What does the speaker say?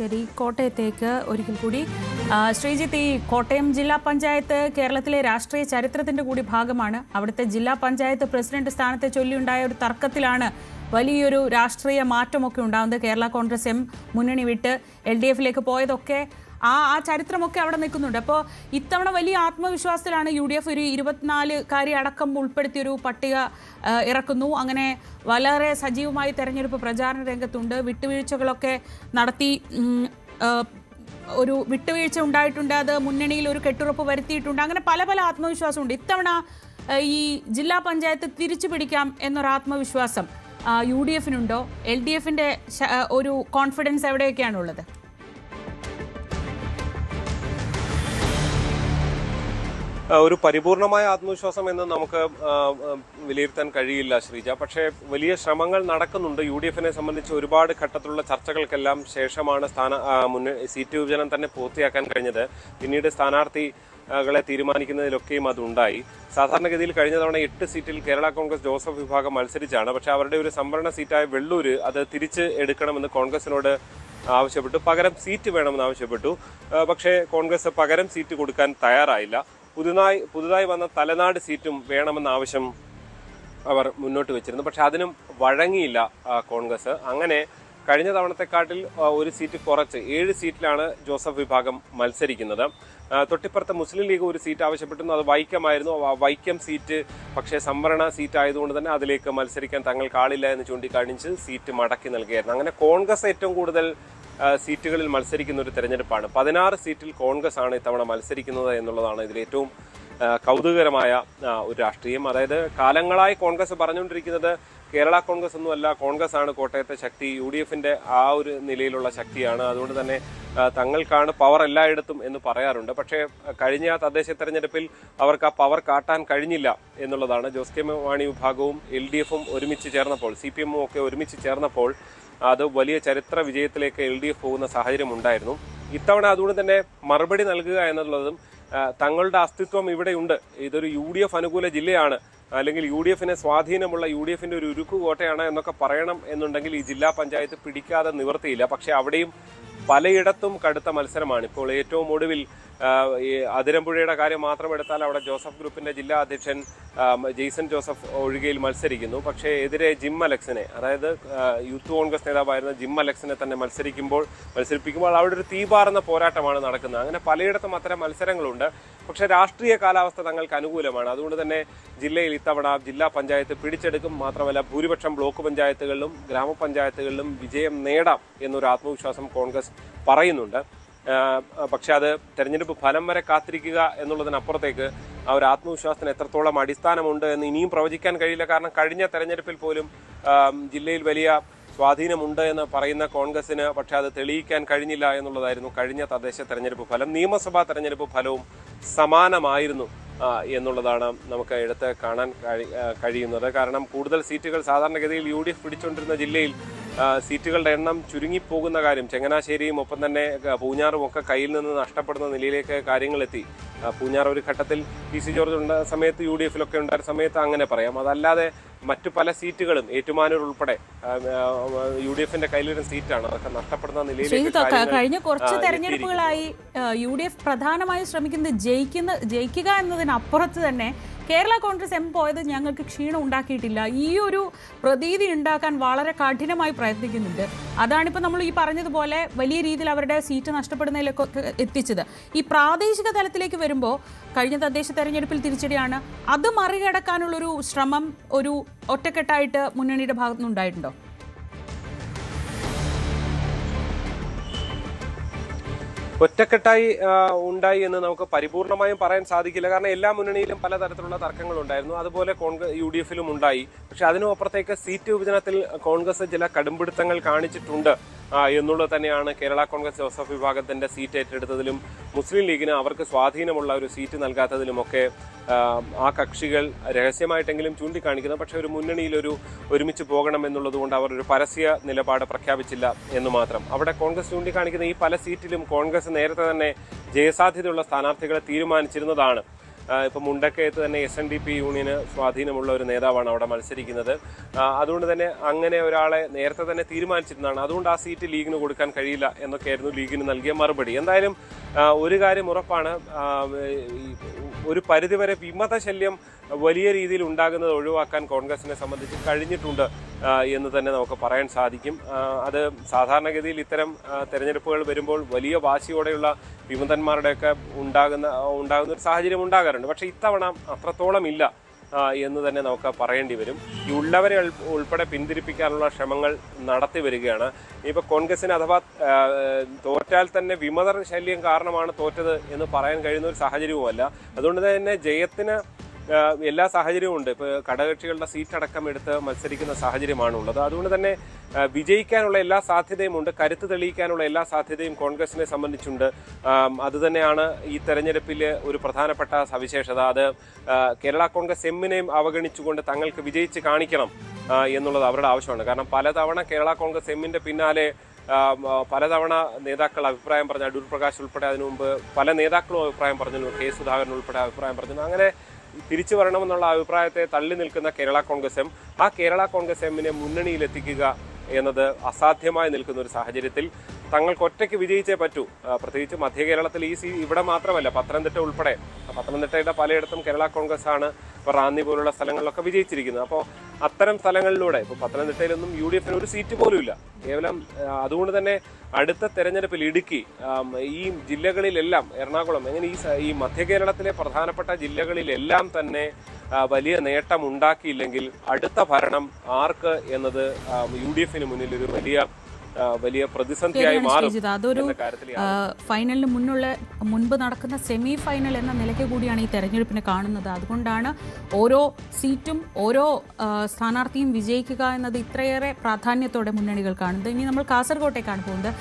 ശരി കോട്ടയത്തേക്ക് ഒരിക്കൽ കൂടി. ശ്രീജിത്ത് ഈ കോട്ടയം ജില്ലാ പഞ്ചായത്ത് കേരളത്തിലെ രാഷ്ട്രീയ ചരിത്രത്തിന്റെ കൂടി ഭാഗമാണ്. അവിടുത്തെ ജില്ലാ പഞ്ചായത്ത് പ്രസിഡന്റ് സ്ഥാനത്തെ ചൊല്ലിയുണ്ടായ ഒരു തർക്കത്തിലാണ് വലിയൊരു രാഷ്ട്രീയ മാറ്റമൊക്കെ ഉണ്ടാകുന്നത്. കേരള കോൺഗ്രസ് എം മുന്നണി വിട്ട് എൽ ഡി എഫിലേക്ക് പോയതൊക്കെ ആ ആ ചരിത്രമൊക്കെ അവിടെ നിൽക്കുന്നുണ്ട്. അപ്പോൾ ഇത്തവണ വലിയ ആത്മവിശ്വാസത്തിലാണ് യു ഡി എഫ് ഒരു ഇരുപത്തിനാല് കാര്യം അടക്കം ഉൾപ്പെടുത്തിയൊരു പട്ടിക ഇറക്കുന്നു. അങ്ങനെ വളരെ സജീവമായി തെരഞ്ഞെടുപ്പ് പ്രചാരണ രംഗത്തുണ്ട്. വിട്ടുവീഴ്ചകളൊക്കെ നടത്തി ഒരു വിട്ടുവീഴ്ച ഉണ്ടായിട്ടുണ്ട്. അത് മുന്നണിയിൽ ഒരു കെട്ടുറപ്പ് വരുത്തിയിട്ടുണ്ട്. അങ്ങനെ പല പല ആത്മവിശ്വാസമുണ്ട്. ഇത്തവണ ഈ ജില്ലാ പഞ്ചായത്ത് തിരിച്ചു പിടിക്കാം എന്നൊരു ആത്മവിശ്വാസം യു ഡി എഫിനുണ്ടോ? എൽ ഡി എഫിന്റെ ഒരു കോൺഫിഡൻസ് എവിടെയൊക്കെയാണുള്ളത്? ഒരു പരിപൂർണമായ ആത്മവിശ്വാസം എന്ന് നമുക്ക് വിലയിരുത്താൻ കഴിയില്ല ശ്രീജ. പക്ഷേ വലിയ ശ്രമങ്ങൾ നടക്കുന്നുണ്ട്. യു ഡി എഫിനെ സംബന്ധിച്ച് ഒരുപാട് ഘട്ടത്തിലുള്ള ചർച്ചകൾക്കെല്ലാം ശേഷമാണ് സ്ഥാന സീറ്റ് വിഭജനം തന്നെ പൂർത്തിയാക്കാൻ കഴിഞ്ഞത്. പിന്നീട് സ്ഥാനാർത്ഥികളെ തീരുമാനിക്കുന്നതിലൊക്കെയും അതുണ്ടായി. സാധാരണഗതിയിൽ കഴിഞ്ഞ തവണ എട്ട് സീറ്റിൽ കേരള കോൺഗ്രസ് ജോസഫ് വിഭാഗം മത്സരിച്ചാണ്. പക്ഷേ അവരുടെ ഒരു സംവരണ സീറ്റായ വെള്ളൂര് അത് തിരിച്ച് എടുക്കണമെന്ന് കോൺഗ്രസിനോട് ആവശ്യപ്പെട്ടു. പകരം സീറ്റ് വേണമെന്ന് ആവശ്യപ്പെട്ടു. പക്ഷേ കോൺഗ്രസ് പകരം സീറ്റ് കൊടുക്കാൻ തയ്യാറായില്ല. പുതുതായി പുതുതായി വന്ന തലനാട് സീറ്റും വേണമെന്ന ആവശ്യം അവർ മുന്നോട്ട് വെച്ചിരുന്നു. പക്ഷെ അതിനും വഴങ്ങിയില്ല കോൺഗ്രസ്. അങ്ങനെ കഴിഞ്ഞ തവണത്തെക്കാട്ടിൽ ഒരു സീറ്റ് കുറച്ച് ഏഴ് സീറ്റിലാണ് ജോസഫ് വിഭാഗം മത്സരിക്കുന്നത്. തൊട്ടിപ്പുറത്തെ മുസ്ലിം ലീഗ് ഒരു സീറ്റ് ആവശ്യപ്പെട്ടിരുന്നു അത് വൈക്കമായിരുന്നു വൈക്കം സീറ്റ് പക്ഷേ സംവരണ സീറ്റ് ആയതുകൊണ്ട് തന്നെ അതിലേക്ക് മത്സരിക്കാൻ തങ്ങൾക്ക് ആളില്ല എന്ന് ചൂണ്ടിക്കാണിച്ച് സീറ്റ് മടക്കി നൽകുകയായിരുന്നു അങ്ങനെ കോൺഗ്രസ് ഏറ്റവും കൂടുതൽ സീറ്റുകളിൽ മത്സരിക്കുന്ന ഒരു തെരഞ്ഞെടുപ്പാണ്. പതിനാറ് സീറ്റിൽ കോൺഗ്രസ് ആണ് ഇത്തവണ മത്സരിക്കുന്നത് എന്നുള്ളതാണ് ഇതിലേറ്റവും കൗതുകകരമായ ഒരു രാഷ്ട്രീയം. അതായത് കാലങ്ങളായി കോൺഗ്രസ് പറഞ്ഞുകൊണ്ടിരിക്കുന്നത് കേരള കോൺഗ്രസ് ഒന്നുമല്ല കോൺഗ്രസ് ആണ് കോട്ടയത്തെ ശക്തി യു ഡി എഫിന്റെ ആ ഒരു നിലയിലുള്ള ശക്തിയാണ്. അതുകൊണ്ട് തന്നെ തങ്ങൾക്കാണ് പവർ എല്ലായിടത്തും എന്ന് പറയാറുണ്ട്. പക്ഷേ കഴിഞ്ഞ തദ്ദേശ തെരഞ്ഞെടുപ്പിൽ അവർക്ക് ആ പവർ കാട്ടാൻ കഴിഞ്ഞില്ല എന്നുള്ളതാണ്. ജോസ് കെ മാണി വിഭാഗവും എൽ ഡി എഫും ഒരുമിച്ച് ചേർന്നപ്പോൾ സി പി എമ്മും ഒക്കെ ഒരുമിച്ച് ചേർന്നപ്പോൾ അത് വലിയ ചരിത്ര വിജയത്തിലേക്ക് എൽ ഡി എഫ് പോകുന്ന സാഹചര്യം ഉണ്ടായിരുന്നു. ഇത്തവണ അതുകൊണ്ട് തന്നെ മറുപടി നൽകുക എന്നുള്ളതും തങ്ങളുടെ അസ്തിത്വം ഇവിടെയുണ്ട് ഇതൊരു യു ഡി എഫ് അനുകൂല ജില്ലയാണ്. അല്ലെങ്കിൽ യു ഡി എഫിനെ സ്വാധീനമുള്ള യു ഡി എഫിന്റെ ഒരു ഉരുക്കു കോട്ടയാണ് എന്നൊക്കെ പറയണം എന്നുണ്ടെങ്കിൽ ഈ ജില്ലാ പഞ്ചായത്ത് പിടിക്കാതെ നിവർത്തിയില്ല. പക്ഷേ അവിടെയും പലയിടത്തും കടുത്ത മത്സരമാണ്. ഇപ്പോൾ ഏറ്റവും ഒടുവിൽ ഈ അതിരമ്പുഴയുടെ കാര്യം മാത്രം എടുത്താൽ അവിടെ ജോസഫ് ഗ്രൂപ്പിന്റെ ജില്ലാ അധ്യക്ഷൻ ജെയ്സൺ ജോസഫ് ഒഴികയിൽ മത്സരിക്കുന്നു. പക്ഷേ എതിരെ ജിം അലക്സിനെ അതായത് യൂത്ത് കോൺഗ്രസ് നേതാവായിരുന്ന ജിം അലക്സിനെ തന്നെ മത്സരിക്കുമ്പോൾ മത്സരിപ്പിക്കുമ്പോൾ അവിടെ ഒരു തീപാറുന്ന പോരാട്ടമാണ് നടക്കുന്നത്. അങ്ങനെ പലയിടത്തും അത്തരം മത്സരങ്ങളുണ്ട്. പക്ഷേ രാഷ്ട്രീയ കാലാവസ്ഥ തങ്ങൾക്ക് അനുകൂലമാണ്. അതുകൊണ്ട് തന്നെ ജില്ലയിൽ ഇത്തവണ ജില്ലാ പഞ്ചായത്ത് പിടിച്ചെടുക്കും. മാത്രമല്ല ഭൂരിപക്ഷം ബ്ലോക്ക് പഞ്ചായത്തുകളിലും ഗ്രാമപഞ്ചായത്തുകളിലും വിജയം നേടാം എന്നൊരു ആത്മവിശ്വാസം കോൺഗ്രസ് പറയുന്നുണ്ട്. പക്ഷെ അത് തെരഞ്ഞെടുപ്പ് ഫലം വരെ കാത്തിരിക്കുക എന്നുള്ളതിനപ്പുറത്തേക്ക് ആ ഒരു ആത്മവിശ്വാസത്തിന് എത്രത്തോളം അടിസ്ഥാനമുണ്ട് എന്ന് ഇനിയും പ്രവചിക്കാൻ കഴിയില്ല. കാരണം കഴിഞ്ഞ തെരഞ്ഞെടുപ്പിൽ പോലും ജില്ലയിൽ വലിയ സ്വാധീനമുണ്ട് എന്ന് പറയുന്ന കോൺഗ്രസിന് പക്ഷെ അത് തെളിയിക്കാൻ കഴിഞ്ഞില്ല എന്നുള്ളതായിരുന്നു കഴിഞ്ഞ തദ്ദേശ തെരഞ്ഞെടുപ്പ് ഫലം. നിയമസഭാ തെരഞ്ഞെടുപ്പ് ഫലവും സമാനമായിരുന്നു എന്നുള്ളതാണ് നമുക്ക് എടുത്ത് കാണാൻ കഴിയുന്നത്. കാരണം കൂടുതൽ സീറ്റുകൾ സാധാരണഗതിയിൽ യു ഡി എഫ് പിടിച്ചുകൊണ്ടിരുന്ന ജില്ലയിൽ സീറ്റുകളുടെ എണ്ണം ചുരുങ്ങിപ്പോകുന്ന കാര്യം ചങ്ങനാശ്ശേരിയും ഒപ്പം തന്നെ പൂഞ്ഞാറും ഒക്കെ കയ്യിൽ നിന്ന് നഷ്ടപ്പെടുന്ന നിലയിലേക്ക് ആ, പൂഞ്ഞാർ ഒരു ഘട്ടത്തിൽ പി സി ജോർജ് ഉണ്ട സമയത്ത് യു ഡി എഫിലൊക്കെ ഉണ്ടായ സമയത്ത് അങ്ങനെ പറയാം. അതല്ലാതെ മറ്റു പല സീറ്റുകളും ഏറ്റുമാനൂർ ഉൾപ്പെടെ യു ഡി എഫിന്റെ കയ്യിലൊരു സീറ്റാണ്. അതൊക്കെ നഷ്ടപ്പെടുന്ന ശ്രീജിത്ത് കഴിഞ്ഞ കുറച്ച് തെരഞ്ഞെടുപ്പുകളായി യു ഡി എഫ് പ്രധാനമായും ശ്രമിക്കുന്നത് ജയിക്കുന്ന ജയിക്കുക എന്നതിനപ്പുറത്ത് തന്നെ കേരള കോൺഗ്രസ് എം പോയത് ഞങ്ങൾക്ക് ക്ഷീണം ഉണ്ടാക്കിയിട്ടില്ല. ഈ ഒരു പ്രതീതി ഉണ്ടാക്കാൻ വളരെ കഠിനമായി പ്രയത്നിക്കുന്നുണ്ട്. അതാണിപ്പോൾ നമ്മൾ ഈ പറഞ്ഞതുപോലെ വലിയ രീതിയിൽ അവരുടെ സീറ്റ് നഷ്ടപ്പെടുന്നതിലൊക്കെ എത്തിച്ചത്. ഈ പ്രാദേശിക തലത്തിലേക്ക് വരുമ്പോൾ കഴിഞ്ഞ തദ്ദേശ തെരഞ്ഞെടുപ്പിൽ തിരിച്ചടിയാണ്. അത് മറികടക്കാനുള്ളൊരു ശ്രമം ഒരു ഒറ്റക്കെട്ടായിട്ട് മുന്നണിയുടെ ഭാഗത്തുനിന്ന് ഒറ്റക്കെട്ടായി ഉണ്ടായി എന്ന് നമുക്ക് പരിപൂർണമായും പറയാൻ സാധിക്കില്ല. കാരണം എല്ലാ മുന്നണിയിലും പലതരത്തിലുള്ള തർക്കങ്ങൾ ഉണ്ടായിരുന്നു അതുപോലെ കോൺഗ്രസ് യു ഡി എഫിലും ഉണ്ടായി. പക്ഷെ അതിനു അപ്പുറത്തേക്ക് സീറ്റ് വിഭജനത്തിൽ കോൺഗ്രസ് ചില കടുംപിടുത്തങ്ങൾ കാണിച്ചിട്ടുണ്ട്. എന്നുള്ളത് തന്നെയാണ് കേരള കോൺഗ്രസ് ജോസഫ് വിഭാഗത്തിന്റെ സീറ്റ് ഏറ്റെടുത്തതിലും മുസ്ലിം ലീഗിന് അവർക്ക് സ്വാധീനമുള്ള ഒരു സീറ്റ് നൽകാത്തതിലുമൊക്കെ ആ, കക്ഷികൾ രഹസ്യമായിട്ടെങ്കിലും ചൂണ്ടിക്കാണിക്കുന്നത് പക്ഷേ ഒരു മുന്നണിയിൽ ഒരു ഒരുമിച്ച് പോകണം എന്നുള്ളതുകൊണ്ട് അവർ ഒരു പരസ്യ നിലപാട് പ്രഖ്യാപിച്ചില്ല എന്ന് മാത്രം. അവിടെ കോൺഗ്രസ് ചൂണ്ടിക്കാണിക്കുന്ന ഈ പല സീറ്റിലും കോൺഗ്രസ് നേരത്തെ തന്നെ ജയസാധ്യതയുള്ള സ്ഥാനാർത്ഥികളെ തീരുമാനിച്ചിരുന്നതാണ്. ആ, ഇപ്പം മുണ്ടക്കയത്ത് തന്നെ എസ് എൻ ഡി പി യൂണിയന് സ്വാധീനമുള്ള ഒരു നേതാവാണ് അവിടെ മത്സരിക്കുന്നത്. അതുകൊണ്ട് തന്നെ അങ്ങനെ ഒരാളെ നേരത്തെ തന്നെ തീരുമാനിച്ചിരുന്നതാണ്. അതുകൊണ്ട് ആ സീറ്റ് ലീഗിന് കൊടുക്കാൻ കഴിയില്ല എന്നൊക്കെയായിരുന്നു ലീഗിന് നൽകിയ മറുപടി. എന്തായാലും ഒരു കാര്യം ഉറപ്പാണ്. ഒരു പരിധിവരെ വിമത ശല്യം വലിയ രീതിയിൽ ഉണ്ടാകുന്നത് ഒഴിവാക്കാൻ കോൺഗ്രസിനെ സംബന്ധിച്ച് കഴിഞ്ഞിട്ടുണ്ട്. എന്ന് തന്നെ നമുക്ക് പറയാൻ സാധിക്കും. അത് സാധാരണഗതിയിൽ ഇത്തരം തിരഞ്ഞെടുപ്പുകൾ വരുമ്പോൾ വലിയ വാശിയോടെയുള്ള വിമതന്മാരുടെയൊക്കെ ഉണ്ടാകുന്ന ഉണ്ടാകുന്ന ഒരു സാഹചര്യം ഉണ്ടാകാറുണ്ട്. പക്ഷേ ഇത്തവണ അത്രത്തോളം ഇല്ല എന്ന് തന്നെ നമുക്ക് പറയേണ്ടി വരും. ഈ ഉള്ളവരെ ഉൾപ്പെടെ പിന്തിരിപ്പിക്കാനുള്ള ശ്രമങ്ങൾ നടത്തി വരികയാണ്. ഇപ്പോൾ കോൺഗ്രസിന് അഥവാ തോറ്റാൽ തന്നെ വിമതർ ശല്യം കാരണമാണ് തോറ്റത് എന്ന് പറയാൻ കഴിയുന്ന ഒരു സാഹചര്യവുമല്ല. അതുകൊണ്ട് തന്നെ ജയത്തിന് എല്ലാ സാഹചര്യവും ഉണ്ട്. ഇപ്പോൾ ഘടകകക്ഷികളുടെ സീറ്റ് അടക്കം എടുത്ത് മത്സരിക്കുന്ന സാഹചര്യമാണുള്ളത്. അതുകൊണ്ട് തന്നെ വിജയിക്കാനുള്ള എല്ലാ സാധ്യതയും ഉണ്ട്. കരുത്ത് തെളിയിക്കാനുള്ള എല്ലാ സാധ്യതയും കോൺഗ്രസിനെ സംബന്ധിച്ചുണ്ട്. അതുതന്നെയാണ് ഈ തെരഞ്ഞെടുപ്പിൽ ഒരു പ്രധാനപ്പെട്ട സവിശേഷത. അത് കേരള കോൺഗ്രസ് എമ്മിനെയും അവഗണിച്ചുകൊണ്ട് തങ്ങൾക്ക് വിജയിച്ച് കാണിക്കണം എന്നുള്ളത് അവരുടെ ആവശ്യമാണ്. കാരണം പലതവണ കേരള കോൺഗ്രസ് എമ്മിന്റെ പിന്നാലെ പലതവണ നേതാക്കൾ അഭിപ്രായം പറഞ്ഞു അടൂർ പ്രകാശ് ഉൾപ്പെടെ അതിനു മുമ്പ് പല നേതാക്കളും അഭിപ്രായം പറഞ്ഞു കെ സുധാകരൻ ഉൾപ്പെടെ അഭിപ്രായം പറഞ്ഞു അങ്ങനെ തിരിച്ചു വരണമെന്നുള്ള അഭിപ്രായത്തെ തള്ളി നിൽക്കുന്ന കേരള കോൺഗ്രസ് എം. ആ കേരള കോൺഗ്രസ് എമ്മിനെ മുന്നണിയിലെത്തിക്കുക എന്നത് അസാധ്യമായി നിൽക്കുന്ന ഒരു സാഹചര്യത്തിൽ തങ്ങൾക്ക് ഒറ്റയ്ക്ക് വിജയിച്ചേ പറ്റൂ. പ്രത്യേകിച്ച് മധ്യ കേരളത്തിൽ ഈ സീ ഇവിടെ മാത്രമല്ല പത്തനംതിട്ട ഉൾപ്പെടെ. പത്തനംതിട്ടയുടെ പലയിടത്തും കേരള കോൺഗ്രസ് ആണ് ഇപ്പോൾ റാന്നി പോലുള്ള സ്ഥലങ്ങളിലൊക്കെ വിജയിച്ചിരിക്കുന്നത്. അപ്പോൾ അത്തരം സ്ഥലങ്ങളിലൂടെ ഇപ്പോൾ പത്തനംതിട്ടയിലൊന്നും യു ഡി എഫിന് ഒരു സീറ്റ് പോലും ഇല്ല. കേവലം അതുകൊണ്ട് തന്നെ അടുത്ത തെരഞ്ഞെടുപ്പിൽ ഇടുക്കി ഈ ജില്ലകളിലെല്ലാം എറണാകുളം എങ്ങനെ ഈ ഈ മധ്യ കേരളത്തിലെ പ്രധാനപ്പെട്ട ജില്ലകളിലെല്ലാം തന്നെ വലിയ നേട്ടം ഉണ്ടാക്കിയില്ലെങ്കിൽ അടുത്ത ഭരണം ആർക്ക് എന്നത് യു ഡി എഫിന് മുന്നിൽ ഒരു വലിയ വലിയ പ്രതിസന്ധിയായി മാറും അതൊരു ഫൈനലിന് മുന്നുള്ള മുൻപ് നടക്കുന്ന സെമി ഫൈനൽ എന്ന നിലയ്ക്ക് കൂടിയാണ് ഈ തെരഞ്ഞെടുപ്പിനെ കാണുന്നത്. അതുകൊണ്ടാണ് ഓരോ സീറ്റും ഓരോ സ്ഥാനാർത്ഥിയും വിജയിക്കുക എന്നത് ഇത്രയേറെ പ്രാധാന്യത്തോടെ മുന്നണികൾ കാണുന്നത്. ഇനി നമ്മൾ കാസർഗോട്ടേക്കാണ് പോകുന്നത്.